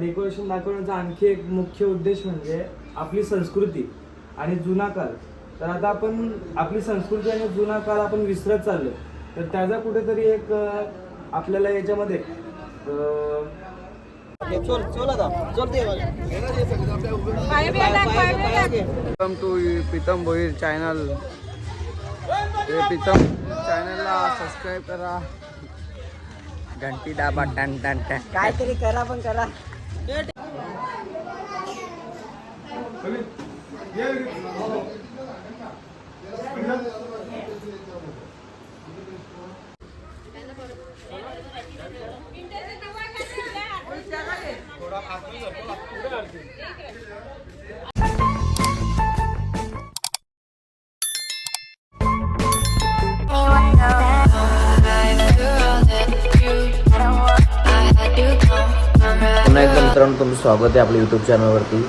Decoration दाखवण्याचा आणखी एक मुख्य उद्देश म्हणजे आपली संस्कृती आणि जुना काळ. तर आता आपण आपली संस्कृती आणि जुना काळ आपण विसरत चाललो. तर त्याचा कुठेतरी एक आपल्याला याच्यामध्ये अं, welcome to Pritam Bhoir channel. Pritam चॅनलला सबस्क्राईब करा. घंटी दाबा टन टन टन. काहीतरी करा पण करा. स्वागत आहे आपल्या यूट्यूब चॅनलवरती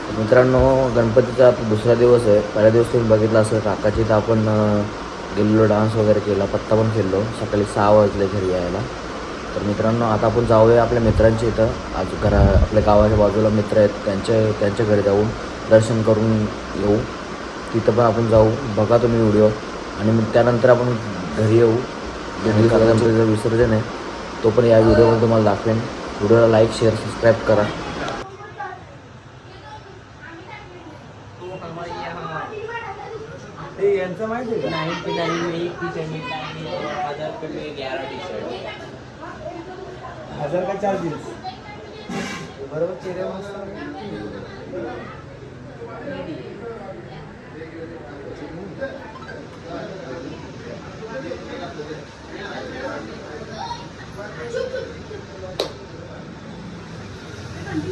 तर मित्रांनो गणपतीचा दुसरा दिवस आहे. पहिला दिवस तुम्ही बघितला असेल काकाची तर आपण गेलेलो डान्स वगैरे केला पत्ता पण खेळलो. सकाळी सहा वाजले घरी यायला. तर मित्रांनो आता आपण जाऊया आपल्या मित्रांच्या इथं. आज घरा आपल्या गावाच्या बाजूला मित्र आहेत. त्यांच्या त्यांच्या घरी जाऊन दर्शन करून येऊ. तिथं पण आपण जाऊ. बघा तुम्ही व्हिडिओ आणि मग त्यानंतर आपण घरी येऊ. गणपतीचं विसर्जन आहे. तो पण या व्हिडिओमध्ये तुम्हाला दाखवेन. व्हिडिओला लाईक शेअर सबस्क्राईब करा. ते यांचं माहिती आहे का? हजार का चार दिवस? बरोबर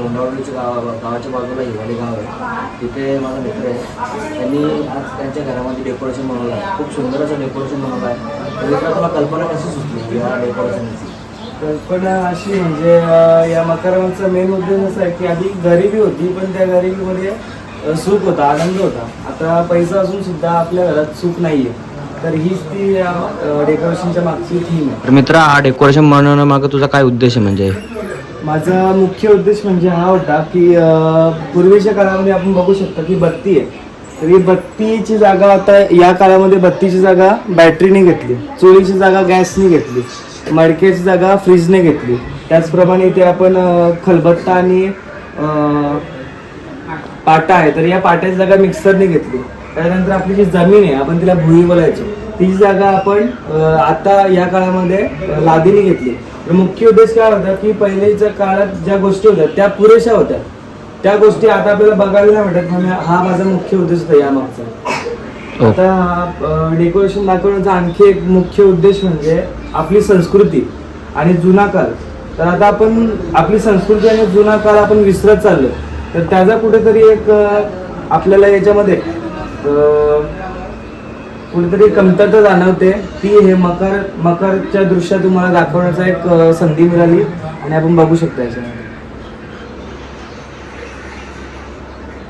डोंडावलीच्या गावा गावाच्या बाजूला हिवाली गाव आहे. तिथे माझा मित्र आहे. त्यांनी आज त्यांच्या घरामध्ये डेकोरेशन बनवलं आहे. खूप सुंदर असं डेकोरेशन बनवलं आहे. तर मित्रा तुला कल्पना कशी सुचली या डेकोरेशनची कल्पना अशी म्हणजे या मकरमाचा मेन उद्देश असा आहे की आधी गरिबी होती पण त्या गरिबीमध्ये सुख होता आनंद होता. आता पैसा असून सुद्धा आपल्या घरात सुख नाहीये. तर हीच ती या डेकोरेशनच्या मागची थीम आहे. तर मित्रा हा डेकोरेशन बनवण्यामागं तुझा काय उद्देश आहे म्हणजे? माझा मुख्य उद्देश म्हणजे हा होता की पूर्वीच्या काळामध्ये आपण बघू शकतो की बत्ती आहे. तर ही बत्तीची जागा आता या काळामध्ये बत्तीची जागा बॅटरीने घेतली चोळीची जागा गॅसने घेतली मडक्याची जागा फ्रीजने घेतली. त्याचप्रमाणे इथे आपण खलबत्ता आणि पाटा आहे. तर या पाट्याची जागा मिक्सरने घेतली. त्यानंतर आपली जी जमीन आहे आपण तिला भुई बोलायचो ती जागा आपण आता या काळामध्ये लादीने घेतली. तर मुख्य उद्देश काय होता की पहिलेच्या काळात ज्या गोष्टी होत्या त्या पुरेशा होत्या. त्या गोष्टी आता आपल्याला बघायला नाही भेटत म्हणून हा माझा मुख्य उद्देश होता यामागचा. आता डेकोरेशन दाखवण्याचा आणखी एक मुख्य उद्देश म्हणजे आपली संस्कृती आणि जुना काळ. तर आता आपण आपली संस्कृती आणि जुना काळ आपण विसरत चाललो तर त्याचा कुठेतरी एक आपल्याला याच्यामध्ये कुठेतरी कमतरता जाणवते ती हे मकर मकरच्या दृश्यात तुम्हाला दाखवण्याचा एक संधी मिळाली आणि आपण बघू शकता याच्यामध्ये.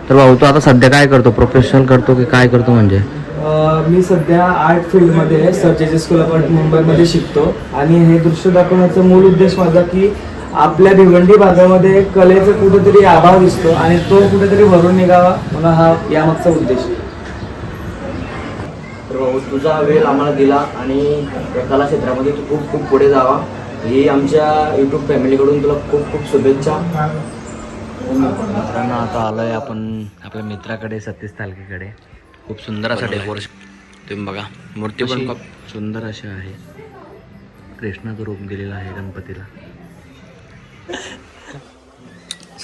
तर भाऊ तू आता सध्या काय करतो? प्रोफेशनल करतो की काय करतो म्हणजे? मी सध्या आर्ट फील्डमध्ये सर्जेची स्कूल ऑफ आर्ट मुंबईमध्ये शिकतो आणि हे दृश्य दाखवण्याचा मूळ उद्देश माझा की आपल्या भिवंडी भागामध्ये कलेचा कुठेतरी अभाव दिसतो आणि तो कुठेतरी भरून निघावा म्हणून हा यामागचा उद्देश आहे. तर भाऊ तुझा वेळ आम्हाला दिला आणि या कला क्षेत्रामध्ये तू खूप खूप पुढे जावा. ही आमच्या यूट्यूब फॅमिलीकडून तुला खूप खूप शुभेच्छा. मित्रांनो आता आलोय आपण आपल्या मित्राकडे सतीश तालकेकडे खूप सुंदर असं डेकोरेशन तुम्ही बघा मूर्ती पण खूप सुंदर अशी आहे. कृष्णाचं रूप दिलेलं आहे गणपतीला.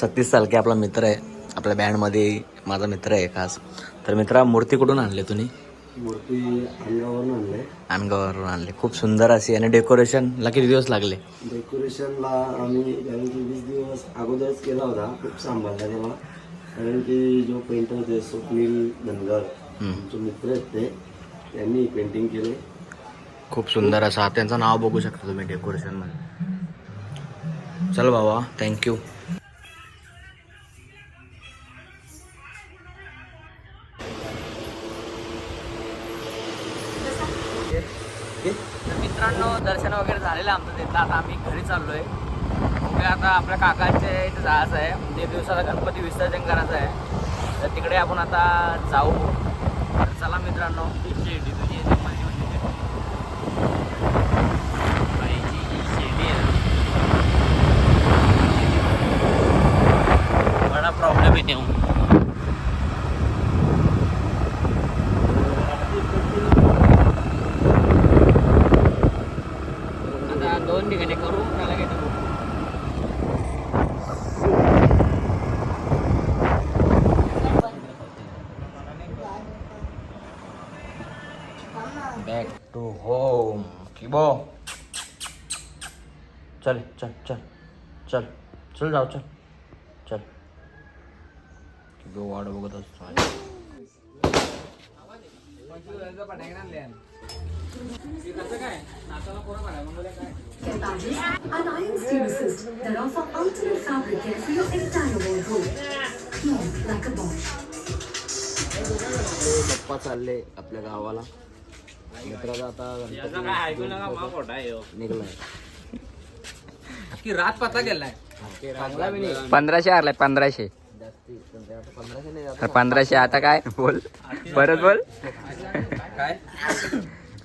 सतीश सालके आपला मित्र आहे. आपल्या बँडमध्ये माझा मित्र आहे खास. तर मित्रा मूर्ती कुठून आणली तुम्ही? मूर्ती अंगावरून आणले. खूप सुंदर अशी आणि डेकोरेशनला किती दिवस लागले? डेकोरेशनला आम्ही कारण की वीस दिवस अगोदरच केला होता खूप सांभाळला तेव्हा. कारण की जो पेंटर होते स्वप्नील धनगर जो मित्र आहेत ते त्यांनी पेंटिंग केले. खूप सुंदर असा. त्यांचं नाव बघू शकता तुम्ही डेकोरेशनमध्ये. चल बाबा थँक्यू वगैरे झालेलं आमचं तिथलं आता आम्ही घरी चाललो आहे बघूया आता आपल्या काकांचे इथे जायचं आहे. म्हणजे दिवसाला गणपती विसर्जन करायचं आहे. तर तिकडे आपण आता जाऊ. तर चला मित्रांनो. शेडी तुझी येते माझी म्हणजे ही शेडी आहे बडा प्रॉब्लेम येते ठिकाणी करू त्याला घेतो बॅक टू होम किबो. चल चल चल चल चल जाऊ चल चल. किबो वाट बघत असतो Steam Assist that offer ultimate fabric care for your entire wardrobe. Small like a Bosch. पप्पा चालले आपल्या गावाला मित्राचा आता गणपती निघलाय की रात पता गेलाय पंधराशे आलाय पंधराशे पंधराशे आता काय बोल परत बोल काय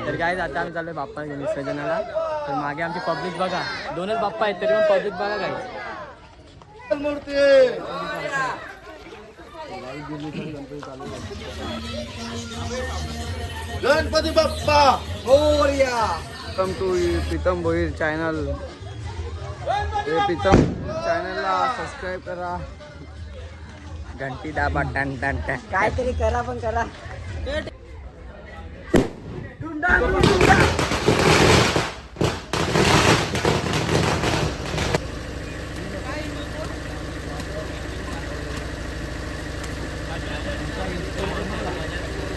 तर काय आता आम्ही चाललोय बाप्पा विसर्जनाला तर मागे आमची पब्लिक बघा. दोनच बाप्पा आहेत तरी पण पब्लिक बघा काय Ganpati Bappa Morya. Welcome to Pritam Bhoir channel Pritam चॅनलला सबस्क्राईब करा. घंटी दाबा टन टन टन. काहीतरी करा पण करा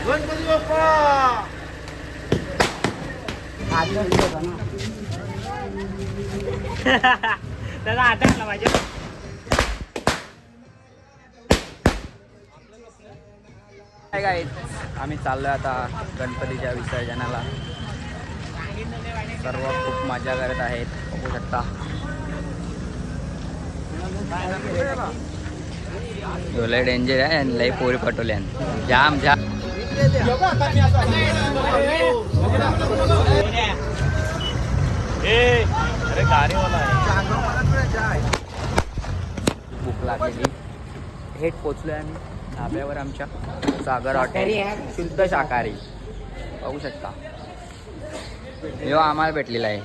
गणपती बाप्पा दादा आता आला पाहिजे काय काय आम्ही चाललोय आता गणपतीच्या विसर्जनाला. सर्व खूप मजा करत आहेत बघू शकता. लय डेंजर आहे आणि लय पोरी पटवल्यान जाम जाम. अरे भूक लागलेली. हेट पोचलोय आम्ही ढाब्यावर आमच्या सागर हॉटेल शुद्ध शाकाहारी. बघू शकता. यो आम्हाला भेटलेला आहे.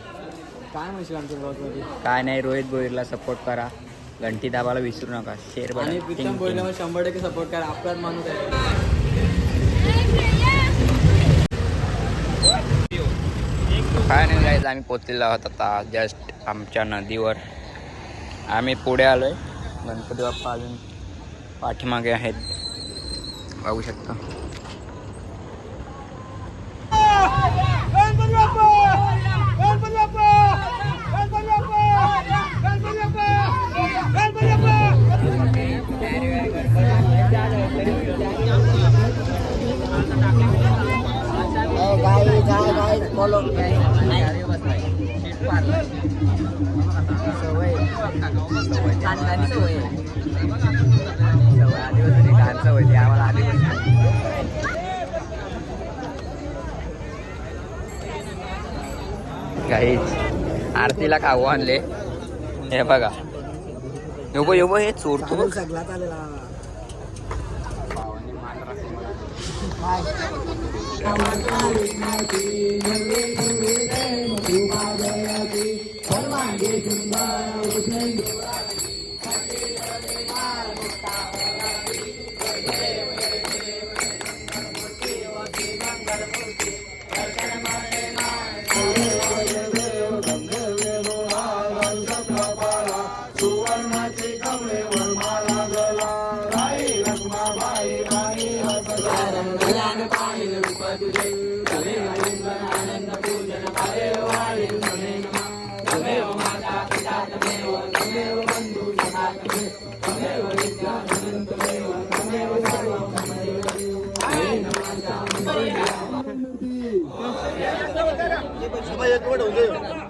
काय म्हणशील आमच्या ब्लॉगमध्ये काय नाही रोहित बोईरला सपोर्ट करा. घंटी दाबाला विसरू नका. शेअर आणि प्रीतम बोलल्यावर शंभर टक्के सपोर्ट करा. आपलाच माणूस आहे. काय नाही आम्ही पोचलेलो आहोत आता जस्ट आमच्या नदीवर. आम्ही पुढे आलो आहे गणपती बाप्पा अजून पाठीमागे आहेत. बघू शकता. गणपती बाप्पा सवय सवय सवय ती आम्हाला काहीच आरतीला खाऊ आणले हे बघा योबो योबो हे चोरतो.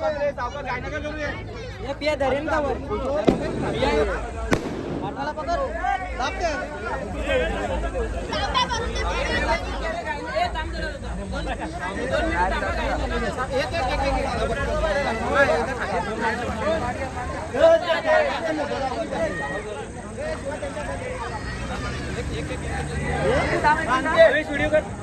नाही टाक सगळं टाक सगळं सगळं टाक बघा नको सोडू दोन पिया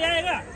धरेन का?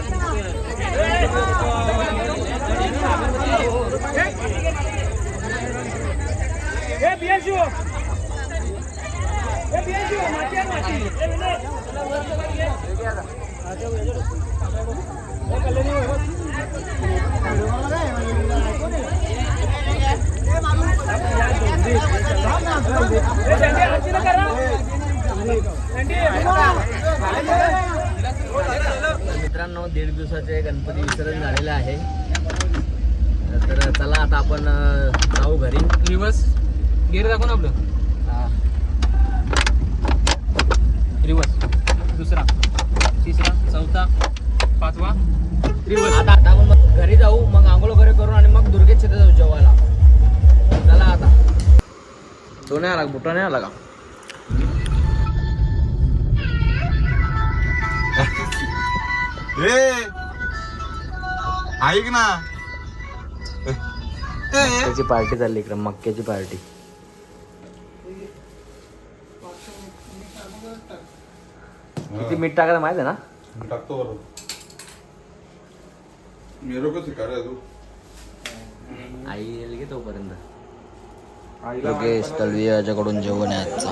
એ બેસજો. એ બેસજો માટી માટી એ બેને ఏంటి ఏంటి मित्रांनो दीड दिवसाचे गणपती विसर्जन झालेले आहे. तर चला आता आपण जाऊ घरी. रिवर्स? गेअर दाखव ना आपलं. रिवर्स. दुसरा. तिसरा. चौथा. पाचवा. रिवर्स. आता आता आपण मग घरी जाऊ मग आंघोळ वगैरे करून आणि मग दुर्गेत जाऊ जेवायला. चला आता. तो नाही आला बुटा नाही आला का? ऐक ना. त्याची पार्टी चालली इकडे मक्क्याची पार्टी. किती मीठ टाकायला माहिती आहे ना? टाकतो बरोबर मेरे को सिखा रहा है तू. आई येईल की तोपर्यंत. योगेश तळवी याच्याकडून जेवण आहे आजचा.